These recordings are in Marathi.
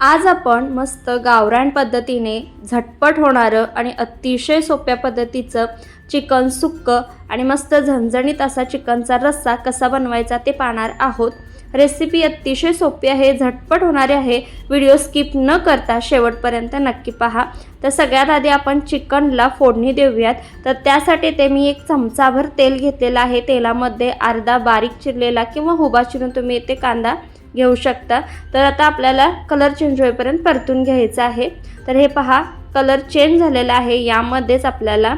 आज आपण मस्त गावरान पद्धतीने झटपट होणारं आणि अतिशय सोप्या पद्धतीचं चिकन सुक्क आणि मस्त झणझणीत असा चिकनचा रस्सा कसा बनवायचा ते पाहणार आहोत. रेसिपी अतिशय सोपी आहे झटपट होणारी आहे. व्हिडिओ स्किप न करता शेवटपर्यंत नक्की पहा. तर सगळ्यात आधी आपण चिकनला फोडणी देऊयात. तर त्यासाठी ते मी एक चमचाभर तेल घेतलेलं आहे. तेलामध्ये अर्धा बारीक चिरलेला किंवा हुबा चिरून तुम्ही ते कांदा घेऊ शकता. तर आता आपल्याला कलर चेंज होईपर्यंत परतून घ्यायचं आहे. तर हे पहा कलर चेंज झालेला आहे. यामध्येच आपल्याला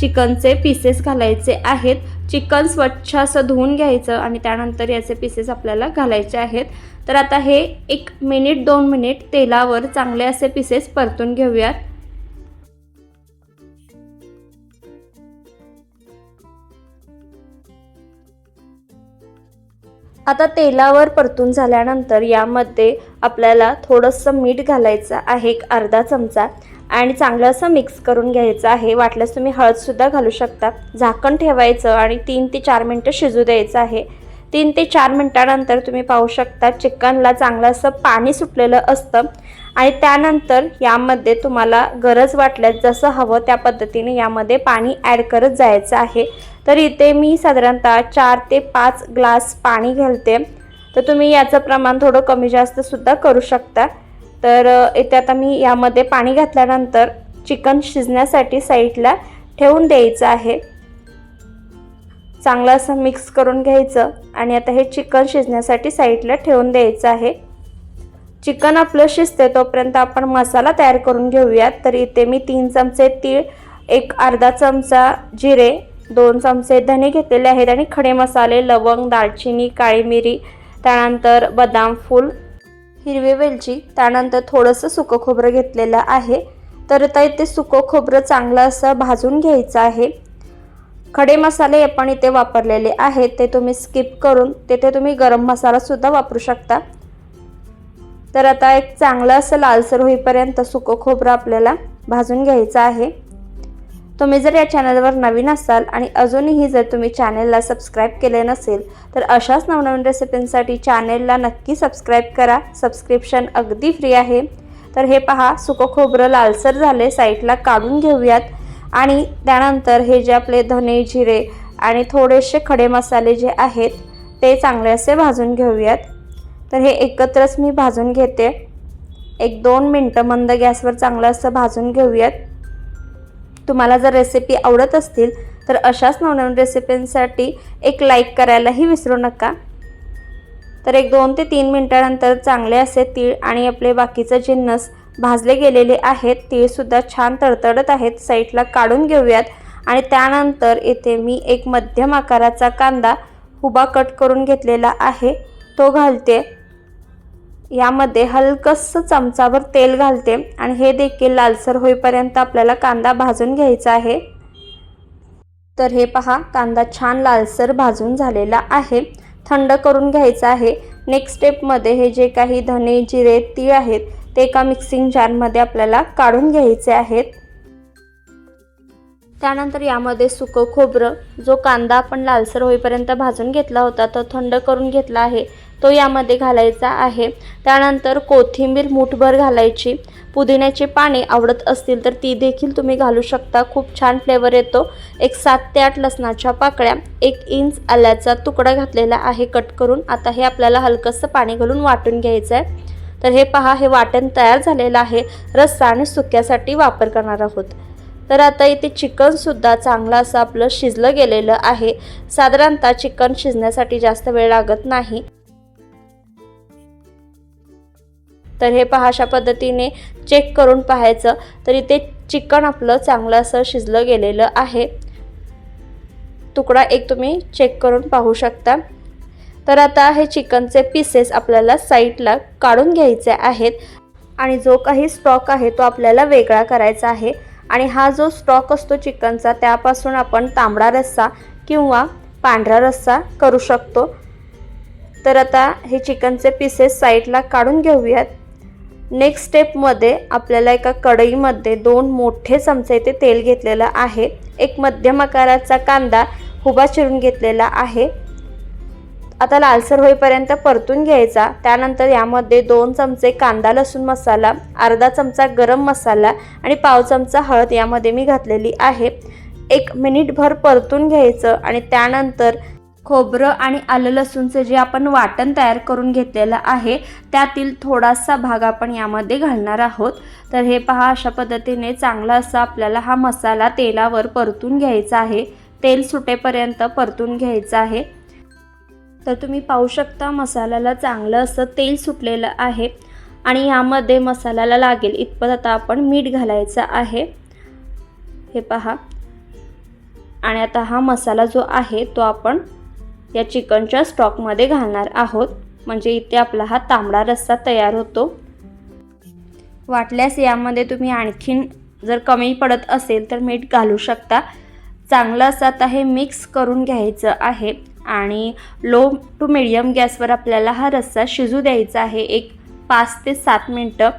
चिकनचे पीसेस घालायचे आहेत. चिकन स्वच्छ असं धुवून घ्यायचं आणि त्यानंतर याचे पीसेस आपल्याला घालायचे आहेत. तर आता हे एक मिनिट दोन मिनिट तेलावर चांगले असे पीसेस परतून घेऊयात. आता तेलावर परतून झाल्यानंतर यामध्ये आपल्याला थोडंसं मीठ घालायचं आहे एक अर्धा चमचा. आणि चांगलं असं मिक्स करून घ्यायचं आहे. वाटल्यास तुम्ही हळदसुद्धा घालू शकता. झाकण ठेवायचं आणि तीन ते चार मिनटं शिजू द्यायचं आहे. तीन ते चार मिनटानंतर तुम्ही पाहू शकता चिकनला चांगलं असं पाणी सुटलेलं असतं. आणि त्यानंतर यामध्ये तुम्हाला गरज वाटल्यास जसं हवं त्या पद्धतीने यामध्ये पाणी ॲड करत जायचं आहे. तर इथे मी साधारणतः चार ते पाच ग्लास पाणी घालते. तर तुम्ही याचं प्रमाण थोडं कमी जास्तसुद्धा करू शकता. तर इथे आता मी यामध्ये पाणी घातल्यानंतर चिकन शिजण्यासाठी साईडला ठेवून द्यायचं आहे. चांगलं असं मिक्स करून घ्यायचं आणि आता हे चिकन शिजण्यासाठी साईडला ठेवून द्यायचं आहे. चिकन आपलं शिजते तोपर्यंत आपण मसाला तयार करून घेऊयात. तर इथे मी तीन चमचे तीळ एक अर्धा चमचा जिरे दोन चमचे धने घेतलेले आहेत आणि खडे मसाले लवंग दालचिनी काळी मिरी त्यानंतर बदाम फूल हिरवी वेलची त्यानंतर थोडंसं सुकं खोबरं घेतलेलं आहे. तर आता इथे सुकं खोबरं चांगलं असं भाजून घ्यायचं आहे. खडे मसाले आपण इथे वापरलेले आहेत ते तुम्ही स्किप करून तिथे तुम्ही गरम मसालासुद्धा वापरू शकता. तर आता एक चांगलं असं लालसर होईपर्यंत सुकं खोबरं आपल्याला भाजून घ्यायचं आहे. तुम्ही जर या चॅनलवर नवीन असाल आणि अजूनही जर तुम्ही चॅनलला सबस्क्राईब केले नसेल तर अशाच नवनवीन रेसिपींसाठी चॅनेलला नक्की सबस्क्राईब करा. सबस्क्रिप्शन अगदी फ्री आहे. तर हे पहा सुकं खोबरं लालसर झाले साईडला काढून घेऊयात. आणि त्यानंतर हे जे आपले धने जिरे आणि थोडेसे खडे मसाले जे आहेत ते चांगले असे भाजून घेऊयात. तर हे एकत्रच मी भाजून घेते. एक दोन मिनटं मंद गॅसवर चांगलं असं भाजून घेऊयात. तुम्हाला जर रेसिपी आवडत असतील तर अशाच नवनवीन रेसिपींसाठी एक लाईक करायलाही विसरू नका. तर एक दोन ते तीन मिनटानंतर चांगले असे तीळ आणि आपले बाकीचं जिन्नस भाजले गेलेले आहेत तीळसुद्धा छान तडतडत आहेत. साईडला काढून घेऊयात. आणि त्यानंतर इथे मी एक मध्यम आकाराचा कांदा उभा कट करून घेतलेला आहे. तो घालते. यामध्ये हलकंसं चमचाभर तेल घालते. आणि हे देखील लालसर होईपर्यंत आपल्याला कांदा भाजून घ्यायचा आहे. तर हे पहा कांदा छान लालसर भाजून झालेला आहे. थंड करून घ्यायचा आहे. नेक्स्ट स्टेपमध्ये हे जे काही धने जिरे तीळ आहेत ते एका मिक्सिंग जारमध्ये आपल्याला काढून घ्यायचे आहेत. त्यानंतर यामध्ये सुकं खोबरं जो कांदा आपण लालसर होईपर्यंत भाजून घेतला होता तो थंड करून घेतला आहे. तो यामध्ये घालायचा आहे. त्यानंतर कोथिंबीर मूठभर घालायची. पुदिन्याची पाने आवडत असतील तर ती देखील तुम्ही घालू शकता. खूप छान फ्लेवर येतो. एक सात ते आठ लसणाच्या पाकळ्या एक इंच आल्याचा तुकडा घातलेला आहे. कट करून आता हे आपल्याला हलकंसं पाणी घालून वाटून घ्यायचं आहे तर हे पहा हे वाटण तयार झालेलं आहे. रस्सा आणि सुक्यासाठी वापर करणार आहोत. तर आता इथे चिकनसुद्धा चांगलं असं आपलं शिजलं गेलेलं आहे. साधारणतः चिकन शिजण्यासाठी जास्त वेळ लागत नाही. तर हे पहा अशा पद्धतीने चेक करून पाहायचं. तर इथे चिकन आपलं चांगलं असं शिजलं गेलेलं आहे. तुकडा एक तुम्ही चेक करून पाहू शकता. तर आता हे चिकनचे पीसेस आपल्याला साईडला काढून घ्यायचे आहेत. आणि जो काही स्टॉक आहे तो आपल्याला वेगळा करायचा आहे. आणि हा जो स्टॉक असतो चिकनचा त्यापासून आपण तांबडा रस्सा किंवा पांढरा रस्सा करू शकतो. तर आता हे चिकनचे पीसेस साईडला काढून घेऊयात. नेक्स्ट स्टेपमध्ये आपल्याला एका कढईमध्ये दोन मोठे चमचे इथे तेल घेतलेलं आहे. एक मध्यम आकाराचा कांदा हुबा चिरून घेतलेला आहे. आता लालसर होईपर्यंत परतून घ्यायचा. त्यानंतर यामध्ये दोन चमचे कांदा लसूण मसाला अर्धा चमचा गरम मसाला आणि पाव चमचा हळद यामध्ये मी घातलेली आहे. एक मिनिटभर परतून घ्यायचं आणि त्यानंतर खोबरं आणि आलं लसूणचं जे आपण वाटण तयार करून घेतलेलं आहे त्यातील थोडासा भाग आपण यामध्ये घालणार आहोत. तर हे पहा अशा पद्धतीने चांगला असा आपल्याला हा मसाला तेलावर परतून घ्यायचा आहे. तेल सुटेपर्यंत परतून घ्यायचं आहे. तर तुम्ही पाहू शकता मसाल्याला चांगलं असं तेल सुटलेलं आहे. आणि यामध्ये मसाल्याला लागेल इतपत आता आपण मीठ घालायचं आहे. हे पहा. आणि आता हा मसाला जो आहे तो आपण या चिकनच्या स्टॉकमध्ये घालणार आहोत. म्हणजे इथे आपला हा तांबडा रस्सा तयार होतो. वाटल्यास यामध्ये तुम्ही आणखीन जर कमी पडत असेल तर मीठ घालू शकता. चांगलं असं आता हे मिक्स करून घ्यायचं आहे. आणि लो टू मिडियम गॅसवर आपल्याला हा रस्सा शिजू द्यायचा आहे. एक पाच ते सात मिनटं.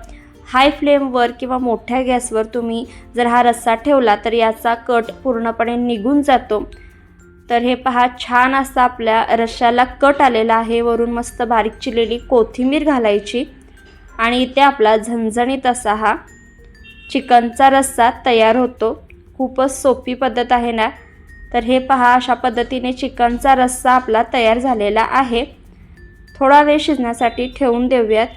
हाय फ्लेमवर किंवा मोठ्या गॅसवर तुम्ही जर हा रस्सा ठेवला तर याचा कट पूर्णपणे निघून जातो. तर हे पहा छान असा आपल्या रश्श्याला कट आलेला आहे. वरून मस्त बारीक चिरलेली कोथिंबीर घालायची आणि इथे आपला झणझणीत असा हा चिकनचा रस्सा तयार होतो. खूपच सोपी पद्धत आहे ना. तर हे पहा अशा पद्धतीने चिकनचा रस्सा आपला तयार झालेला आहे. थोडा वेळ शिजण्यासाठी ठेवून देऊयात.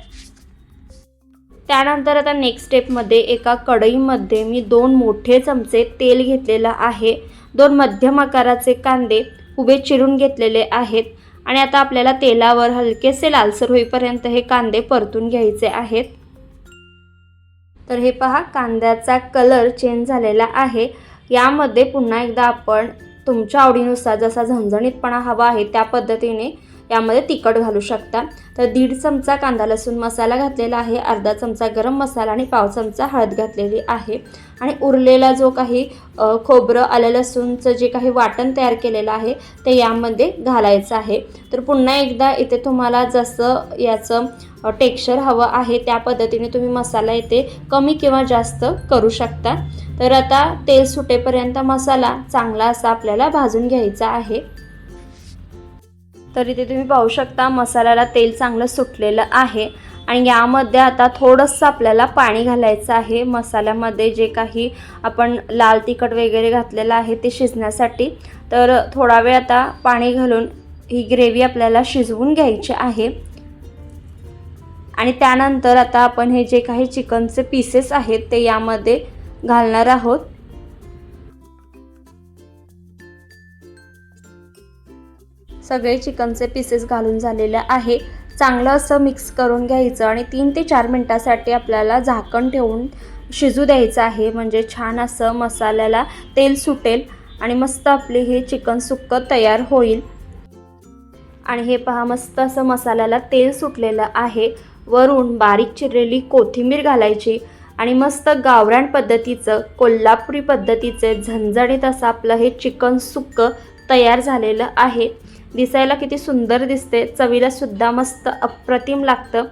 त्यानंतर आता नेक्स्ट स्टेपमध्ये एका कढईमध्ये मी दोन मोठे चमचे तेल घेतलेलं आहे. दोन मध्यम आकाराचे कांदे उभे चिरून घेतलेले आहेत. आणि आता आपल्याला तेलावर हलकेसे लालसर होईपर्यंत हे कांदे परतून घ्यायचे आहेत. तर हे पहा कांद्याचा कलर चेंज झालेला आहे. यामध्ये पुन्हा एकदा आपण तुमच्या आवडीनुसार जसा झणझणीतपणा हवा आहे त्या पद्धतीने यामध्ये तिखट घालू शकता. तर दीड चमचा कांदा लसूण मसाला घातलेला आहे अर्धा चमचा गरम मसाला आणि पाव चमचा हळद घातलेली आहे. आणि उरलेला जो काही खोबरं आलं लसूणचं जे काही वाटण तयार केलेलं आहे ते यामध्ये घालायचं आहे. तर पुन्हा एकदा इथे तुम्हाला जसं याचं टेक्स्चर हवं आहे त्या पद्धतीने तुम्ही मसाला इथे कमी किंवा जास्त करू शकता. तर आता तेल सुटेपर्यंत मसाला चांगला असा आपल्याला भाजून घ्यायचा आहे. तर इथे तुम्ही पाहू शकता मसाल्याला तेल चांगलं सुटलेलं आहे. आणि यामध्ये आता थोडंसं आपल्याला पाणी घालायचं आहे. मसाल्यामध्ये जे काही आपण लाल तिखट वगैरे घातलेलं आहे ते शिजण्यासाठी. तर थोडा वेळ आता पाणी घालून ही ग्रेव्ही आपल्याला शिजवून घ्यायची आहे. आणि त्यानंतर आता आपण हे जे काही चिकनचे पीसेस आहेत ते यामध्ये घालणार आहोत. सगळे चिकनचे पीसेस घालून झालेले आहे. चांगलं असं मिक्स करून घ्यायचं आणि तीन ते चार मिनटासाठी आपल्याला झाकण ठेवून शिजू द्यायचं आहे. म्हणजे छान असं मसाल्याला तेल सुटेल आणि मस्त आपले हे चिकन सुक्कं तयार होईल. आणि हे पहा मस्त असं मसाल्याला तेल सुटलेलं आहे. वरून बारीक चिरलेली कोथिंबीर घालायची आणि मस्त गावरान पद्धतीचं कोल्हापुरी पद्धतीचे झणझणीत असं आपलं हे चिकन सुक्कं तयार झालेलं आहे. दिसायला किती सुंदर दिसते. चवीला सुद्धा मस्त अप्रतिम लागतं.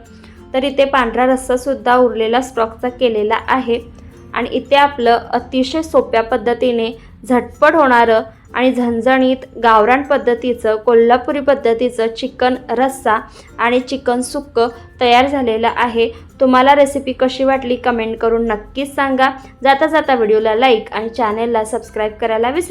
तर इथे पांढरा रस्सासुद्धा उरलेला स्टॉकचा केलेला आहे. आणि इथे आपलं अतिशय सोप्या पद्धतीने झटपट होणारं आणि झणझणीत गावरान पद्धतीचं कोल्हापुरी पद्धतीचं चिकन रस्सा आणि चिकन सुक्क तयार झालेलं आहे. तुम्हाला रेसिपी कशी वाटली कमेंट करून नक्कीच सांगा. जाता जाता व्हिडिओला लाईक आणि चॅनेलला सबस्क्राईब करायला विसरू